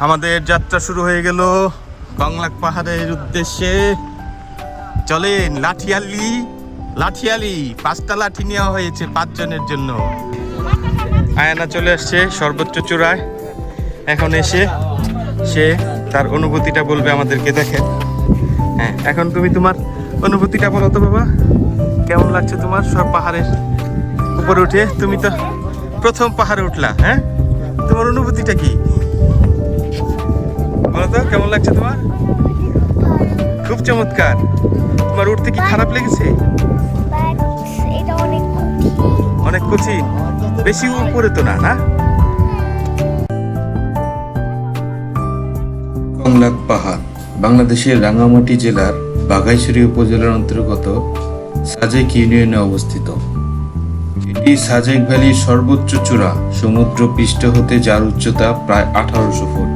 আমাদের যাত্রা শুরু হয়ে গেল। কংলাক পাহাড়ের উদ্দেশ্যে। চলেন, লাঠিয়ালি লাঠিয়ালি, পাঁচটা লাঠি নেওয়া হয়েছে পাঁচজনের জন্য। আয়না চলে আসছে সর্বোচ্চ চূড়ায়। এখন এসে সে তার অনুভূতিটা বলবে আমাদেরকে, দেখেন। হ্যাঁ এখন তুমি তোমার অনুভূতিটা বলো তো বাবা। কেমন লাগছে তোমার? সব পাহাড়ের উপরে উঠে তুমি তো প্রথম পাহাড়ে উঠলা হ্যাঁ? তোমার অনুভূতিটা কি? বলো তো? কেমন লাগছে তোমার? খুব চমৎকার। তোমার উঠতে কি খারাপ লেগেছে? অনেক কঠিন। বেশি উপরে তো না না? কংলাক পাহাড়, বাংলাদেশের রাঙ্গামাটি জেলার বাঘাইছড়ি উপজেলার অন্তর্গত সাজেক ইউনিয়নে অবস্থিত। এটি সাজেক ভ্যালির সর্বোচ্চ চূড়া সমুদ্র পৃষ্ঠ হতে যার উচ্চতা প্রায় আঠারোশো ফুট।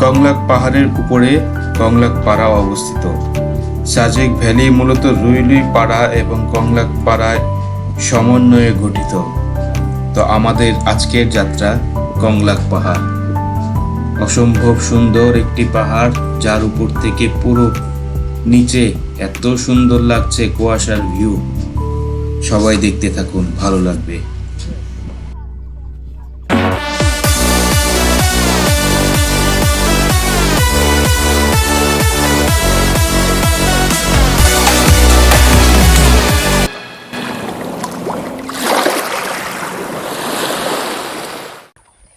কংলাক পাহাড়ের উপরে কংলাক পাড়া অবস্থিত। সাজেক ভ্যালি মূলত রুইলুই পাড়া এবং কংলাক পাড়ায় সমন্বয়ে গঠিত। তো আমাদের আজকের যাত্রা কংলাক পাহাড়। অসম্ভব সুন্দর একটি পাহাড়, যার উপর থেকে পুরো নিচে এত সুন্দর লাগছে কুয়াশার ভিউ। সবাই দেখতে থাকুন, ভালো লাগবে।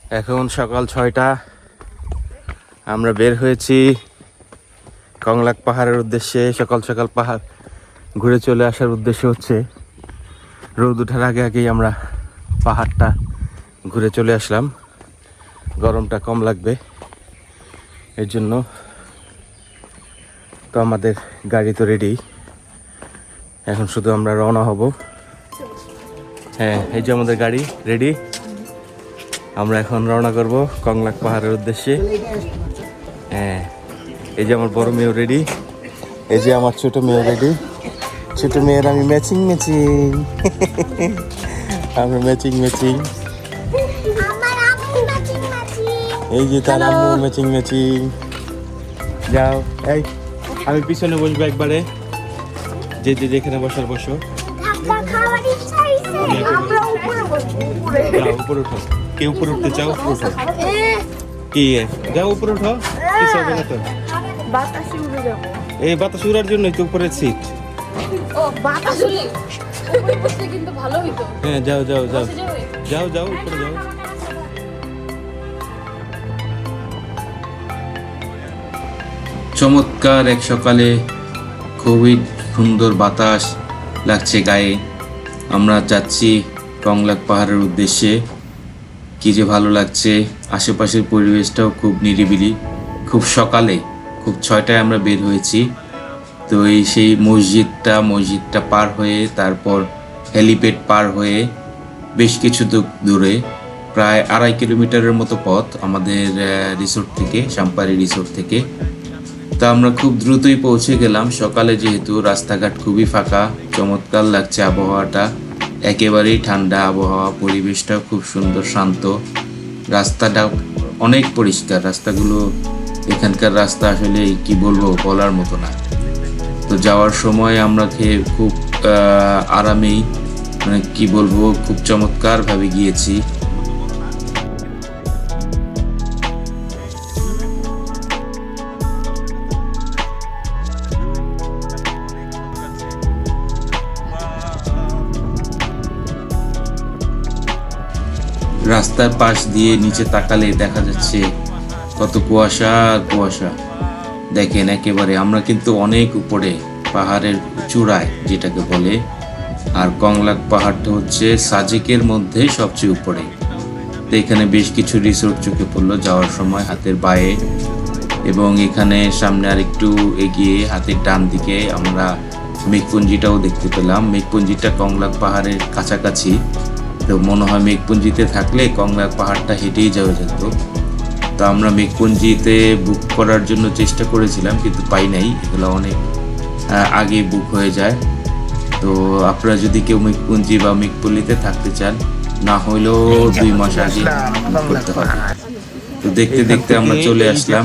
এখন সকাল ছয়টা। আমরা বের হয়েছি কংলাক পাহাড়ের উদ্দেশ্যে। সকাল সকাল পাহাড় ঘুরে চলে আসার উদ্দেশ্য হচ্ছে রোদ ওঠার আগে আগেই আমরা পাহাড়টা ঘুরে চলে আসলাম। গরমটা কম লাগবে। এর জন্য তো আমাদের গাড়ি তো রেডি এখন শুধু আমরা রওনা হব। হ্যাঁ এই যে আমাদের গাড়ি রেডি আমরা এখন রওনা করব কংলাক পাহাড়ের উদ্দেশ্যে। হ্যাঁ এই যে আমার বড় মেয়েও রেডি এই যে আমার ছোট মেয়েও রেডি ছোট মেয়ের আমি ম্যাচিং ম্যাচিং আমরা ম্যাচিং ম্যাচিং এই যে তার আম্মু ম্যাচিং ম্যাচিং যাও এই আমি পিছনে বসবো একবারে। যে যে যেখানে বসার বসো। উপরে উঠো। কে উপরে উঠতে চাও উপরে উঠো কি? যাও উপরে উঠো। কিছু হবে না তো? বাতাসে উড়ে যাব এই বাতাস উড়ার জন্যই তো উপরের সিট ও বাতাস উড়লে উপরে কিন্তু ভালো হইতো। হ্যাঁ যাও যাও যাও। যাও যাও উপরে যাও। চমৎকার এক সকালে খুবই সুন্দর বাতাস লাগছে গায়ে। আমরা যাচ্ছি টংলাক পাহাড়ের উদ্দেশ্যে। কি যে ভালো লাগছে। আশেপাশের পরিবেশটাও খুব নিরিবিলি। খুব সকালে, খুব ছয়টায় আমরা বের হয়েছি। তো এই সেই মসজিদটা মসজিদটা পার হয়ে, তারপর হেলিপ্যাড পার হয়ে বেশ কিছু দূরে প্রায় আড়াই কিলোমিটারের মতো পথ আমাদের রিসোর্ট থেকে সাম্পারি রিসোর্ট থেকে। তো আমরা খুব দ্রুতই পৌঁছে গেলাম। সকালে যেহেতু রাস্তাঘাট খুবই ফাঁকা, চমৎকার লাগছে আবহাওয়াটা। একেবারেই ঠান্ডা আবহাওয়া, পরিবেশটা খুব সুন্দর, শান্ত। রাস্তাটা অনেক পরিষ্কার। রাস্তাগুলো, এখানকার রাস্তা আসলে কি বলব, বলার মতো না। তো যাওয়ার সময় আমরা খেয়ে খুব আরামেই মানে কি বলব, খুব চমৎকারভাবে গিয়েছি। রাস্তার পাশ দিয়ে নিচে তাকালে দেখা যাচ্ছে কত কুয়াশা কুয়াশা। দেখেন একেবারে আমরা কিন্তু অনেক উপরে, পাহাড়ের চূড়ায় যেটাকে বলে, আর কংলাক পাহাড়টা হচ্ছে সাজেকের মধ্যে সবচেয়ে উপরে। তো এখানে বেশ কিছু রিসোর্ট চোখে পড়ল যাওয়ার সময় হাতের বায়ে এবং এখানে সামনে আর একটু এগিয়ে হাতের ডান দিকে আমরা মেঘপুঞ্জিটাও দেখতে পেলাম। মেঘপুঞ্জিটা কংলাক পাহাড়ের কাছাকাছি। তো মনে হয় মেঘপুঞ্জিতে থাকলে কংলাক পাহাড়টা হেঁটেই যাওয়া যেত। তো আমরা মেঘপুঞ্জিতে বুক করার জন্য চেষ্টা করেছিলাম কিন্তু পাই নাই। এগুলো অনেক আগে বুক হয়ে যায়। তো আপনারা যদি কেউ মেঘপুঞ্জি বা মেঘপল্লিতে থাকতে চান না হইলেও দুই মাস আগে করতে হবে। তো দেখতে দেখতে আমরা চলে আসলাম।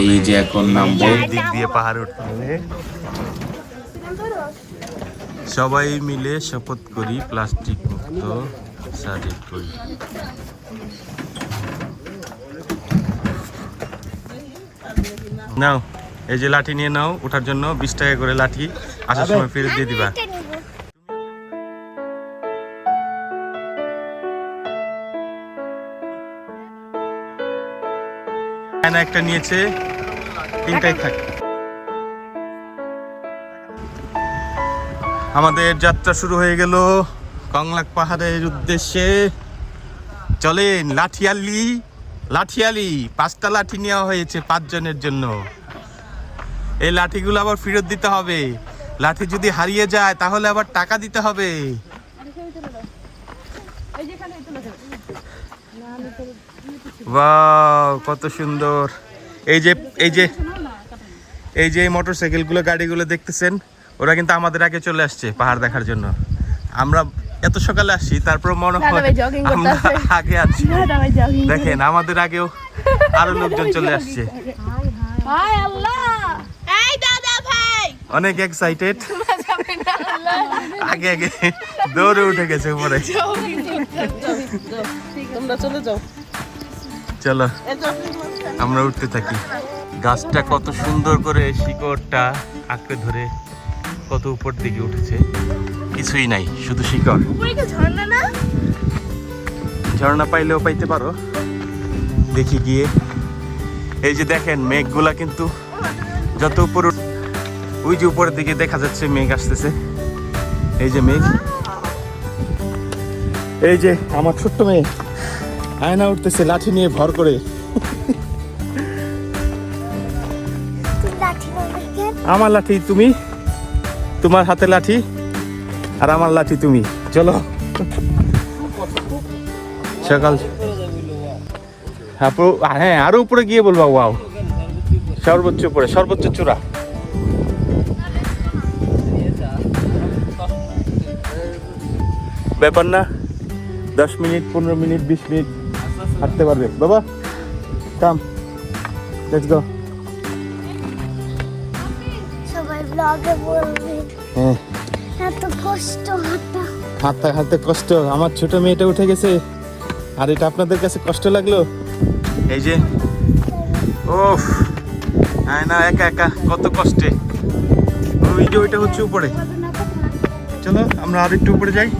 এই যে এখন নামবো। দিক দিয়ে পাহাড়ে উঠতে হবে। সবাই মিলে শপথ করি প্লাস্টিক মুক্ত। নাও এই যে লাঠি নিয়ে নাও ওঠার জন্য বিশ টাকা করে লাঠি আসার সময় ফেরত দিয়ে দিবা। আয়না একটা নিয়েছে। তিনটাই থাক আমাদের যাত্রা শুরু হয়ে গেল। কংলাক পাহাড়ের উদ্দেশ্যে চলেন লাঠিয়ালি লাঠিয়ালি, পাঁচটা লাঠি নেওয়া হয়েছে পাঁচজনের জন্য। এই লাঠিগুলো আবার ফেরত দিতে হবে। লাঠি যদি হারিয়ে যায়, তাহলে আবার টাকা দিতে হবে। কত সুন্দর। এই যে এই যে এই যে মোটর সাইকেলগুলো গাড়িগুলো দেখতেছেন, ওরা কিন্তু আমাদের আগে চলে আসছে পাহাড় দেখার জন্য। আমরা এত সকালে আসি তারপর মনে হয় আমরা আগে আছি। দেখেন আমাদের আগেও আরও লোকজন চলে আসছে। আল্লাহ! এই দাদা ভাই অনেক এক্সাইটেড আগে আগে দৌড়ে উঠে গেছে উপরে। তোমরা চলে যাও। চলো আমরা উঠতে থাকি। গাছটা কত সুন্দর করে শিকড়টা আঁকড়ে ধরে কত উপর দিকে উঠেছে। কিছুই নাই শুধু শিকড়। ঝর্ণা না? ঝর্ণা পাইলেও পাইতে পারো। দেখি গিয়ে। এই যে দেখেন মেঘগুলা কিন্তু যত উপর ওই যে উপরের দিকে দেখা যাচ্ছে মেঘ আসতেছে। এই যে মেঘ। এই যে আমার ছোট্ট মেয়ে। আয়না উঠতেছে লাঠি নিয়ে ভর করে। আমার লাঠি তুমি? তোমার হাতে লাঠি? আর আমার লাঠি তুমি। চলো। সকাল। হ্যাঁ হ্যাঁ আরও উপরে গিয়ে বলবা ওয়াও। সর্বোচ্চ উপরে সর্বোচ্চ চূড়া। ব্যাপার না দশ মিনিট পনেরো মিনিট বিশ মিনিট হাঁটতে পারবে। বাবা কাম লেটস গো সবাই ব্লগে বলবে। হ্যাঁ। কষ্ট হাঁটা হাঁটতে হাঁটতে কষ্ট। আমার ছোট মেয়েটা উঠে গেছে। আর এটা আপনাদের কাছে কষ্ট লাগল? এই যে। হ্যাঁ না, একা একা। কত কষ্টে। ওই যে ওইটা হচ্ছে উপরে। চলো, আমরা আর একটু উপরে যাই।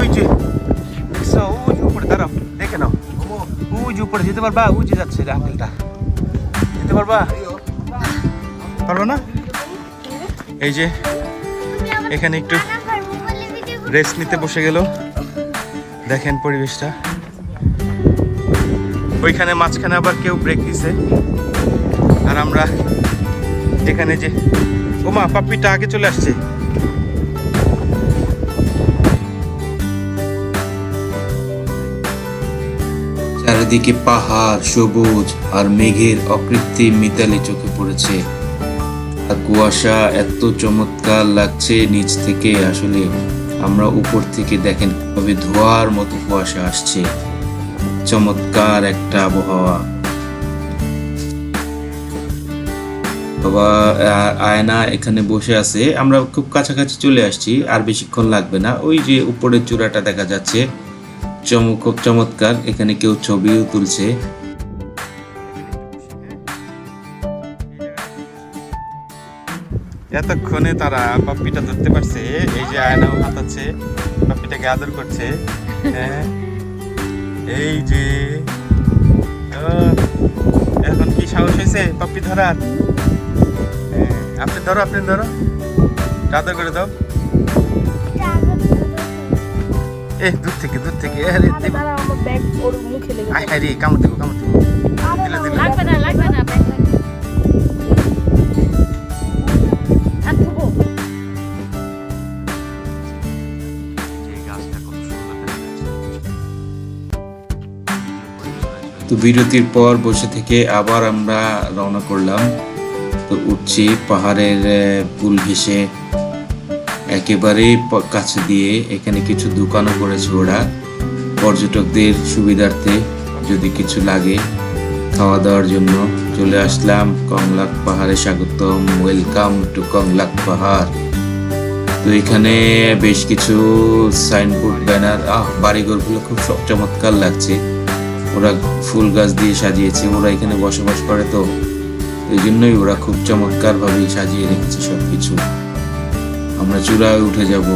ওই যে। ওই যে উপরে, দাঁড়াও, দেখে নাও। ওই যে উপরে, যেতে পারবা? ওই যে যাচ্ছে আঙ্কেলটা। যেতে পারবা? পারব না? এই যে, এখানে একটু রেস্ট নিতে বসে গেল। দেখেন পরিবেশটা। ওইখানে মাঝখানে আবার কেউ ব্রেক দিছে। আর আমরা এখানে যে ওমা পাপ্পিটা আগে চলে আসছে। চারিদিকে পাহাড়, সবুজ আর মেঘের অকৃত্রিম মিতালি চোখে পড়েছে। কুয়াশা এত চমৎকার লাগছে নিচ থেকে। আসলে আমরা উপর থেকে দেখেন তবে ধোয়ার মতো কুয়াশা আসছে। চমৎকার একটা আবহাওয়া। বাবা আয়না এখানে বসে আছে। আমরা খুব কাছাকাছি চলে আসছি, আর বেশিক্ষণ লাগবে না। ওই যে উপরের চূড়াটা দেখা যাচ্ছে। চমক চমৎকার। এখানে কেউ ছবিও তুলছে। এতক্ষণে তারা পাপ্পিটা ধরতে পারছে এই যে আয়নাও হাতাচ্ছে পাপ্পিটাকে আদর করছে। হ্যাঁ এই যে এখন কি সাহস হয়েছে পাপ্পি ধরার? হ্যাঁ, আপনি ধরো আপনি ধরো। আদর করে দাও। এ দূর থেকে দূর থেকে এ রে দেব তারা আমার ব্যাগ ওর মুখে লেগে আয় হায় রে কামড় দেবো কামড় দেবো। বিরতির পর বসে থেকে আবার আমরা রওনা করলাম। তো উঠছি, পাহাড়ের পুল ঘেসে একেবারে কাছে দিয়ে এখানে কিছু দোকানও করেছে ওরা। পর্যটকদের সুবিধার্থে যদি কিছু লাগে খাওয়া দাওয়ার জন্য চলে আসলাম। কংলাক পাহাড়ে স্বাগতম। ওয়েলকাম টু কংলাক পাহাড়। তো এখানে বেশ কিছু সাইনবোর্ড, ব্যানার, আহ, বাড়িঘরগুলো খুব চমৎকার লাগছে। ওরা ফুল গাছ দিয়ে সাজিয়েছে, ওরা এখানে বসবাস করে তো। এই জন্যই ওরা খুব চমৎকার ভাবে সাজিয়ে রেখেছে সবকিছু। আমরা চূড়ায় উঠে যাব।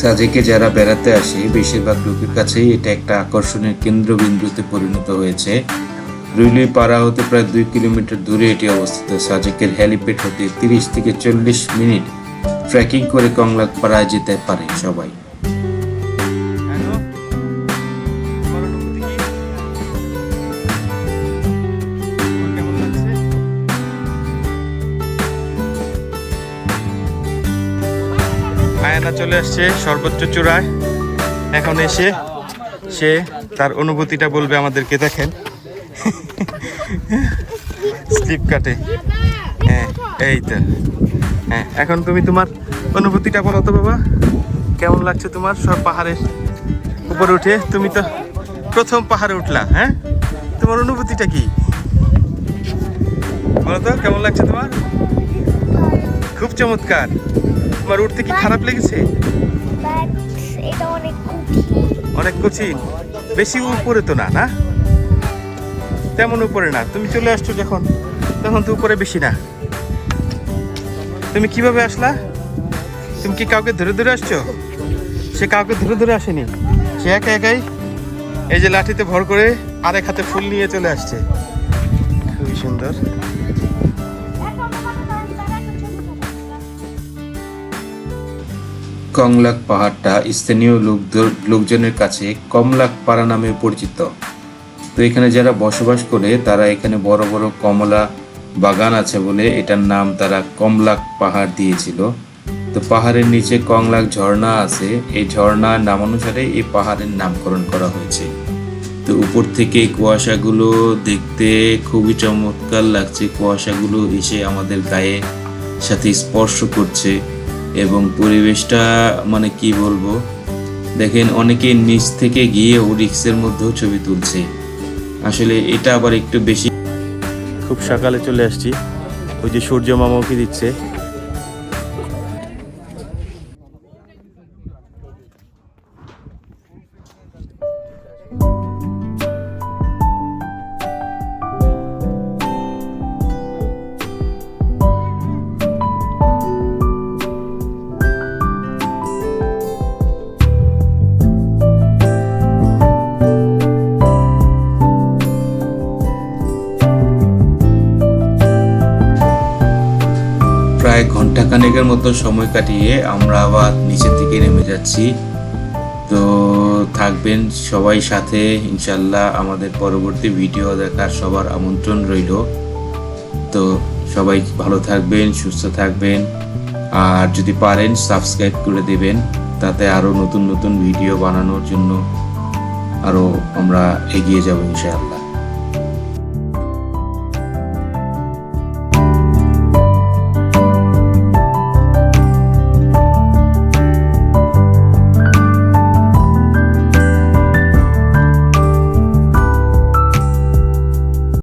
সাজেকে যারা বেড়াতে আসে, বেশিরভাগ লোকের কাছেই এটা একটা আকর্ষণের কেন্দ্রবিন্দুতে পরিণত হয়েছে। রুইলুই পাড়া হতে প্রায় দুই কিলোমিটার দূরে এটি অবস্থিত। সাজেকের হেলিপ্যাড হতে তিরিশ থেকে চল্লিশ মিনিট ট্রেকিং করে কংলাক পাড়ায় যেতে পারে সবাই। আয়না চলে আসছে সর্বোচ্চ চূড়ায়। এখন এসে সে তার অনুভূতিটা বলবে আমাদেরকে, দেখেন। স্লিপ কাটে হ্যাঁ এই তো। হ্যাঁ এখন তুমি তোমার অনুভূতিটা বলো তো বাবা। কেমন লাগছে তোমার? সব পাহাড়ের উপরে উঠে তুমি তো প্রথম পাহাড়ে উঠলা হ্যাঁ? তোমার অনুভূতিটা কি? বলো তো, কেমন লাগছে তোমার? খুব চমৎকার। তোমার উঠতে কি খারাপ লেগেছে? অনেক কঠিন। বেশি উপরে তো না না? তেমন উপরে না। তুমি চলে আসছো যখন, তখন তো উপরে বেশি না। তুমি কীভাবে আসলা? তুমি কি কাউকে ধরে ধরে আসছো? সে কাউকে ধরে ধরে আসেনি। সে একা একাই এই যে লাঠিতে ভর করে আরেক হাতে ফুল নিয়ে চলে আসছে। খুবই সুন্দর। কংলাক পাহাড়টা স্থানীয় লোকজনের কাছে কমলাক পাড়া নামে পরিচিত। তো এখানে যারা বসবাস করে, তারা এখানে বড় বড় কমলা বাগান আছে বলে এটার নাম তারা কমলাক পাহাড় দিয়েছিল। তো পাহাড়ের নিচে কংলাক ঝর্ণা আছে। এই ঝর্ণার নামানুসারে এই পাহাড়ের নামকরণ করা হয়েছে। তো উপর থেকে কুয়াশাগুলো দেখতে খুবই চমৎকার লাগছে। কুয়াশাগুলো এসে আমাদের গায়ে সাথে স্পর্শ করছে এবং পরিবেশটা মানে কি বলব, দেখেন অনেকে নিচ থেকে গিয়েও রিক্সের মধ্যেও ছবি তুলছে। আসলে এটা আবার একটু বেশি খুব সকালে চলে আসছি। ওই যে সূর্য মামাকে দিচ্ছে। প্রায় ঘণ্টা মতো সময় কাটিয়ে আমরা আবার নিচের দিকে নেমে যাচ্ছি। তো থাকবেন সবাই সাথে, ইনশাল্লাহ আমাদের পরবর্তী ভিডিও দেখার সবার আমন্ত্রণ রইল। তো সবাই ভালো থাকবেন, সুস্থ থাকবেন। আর যদি পারেন, সাবস্ক্রাইব করে দেবেন, তাতে আরও নতুন নতুন ভিডিও বানানোর জন্য আরও আমরা এগিয়ে যাব ইনশাআল্লাহ।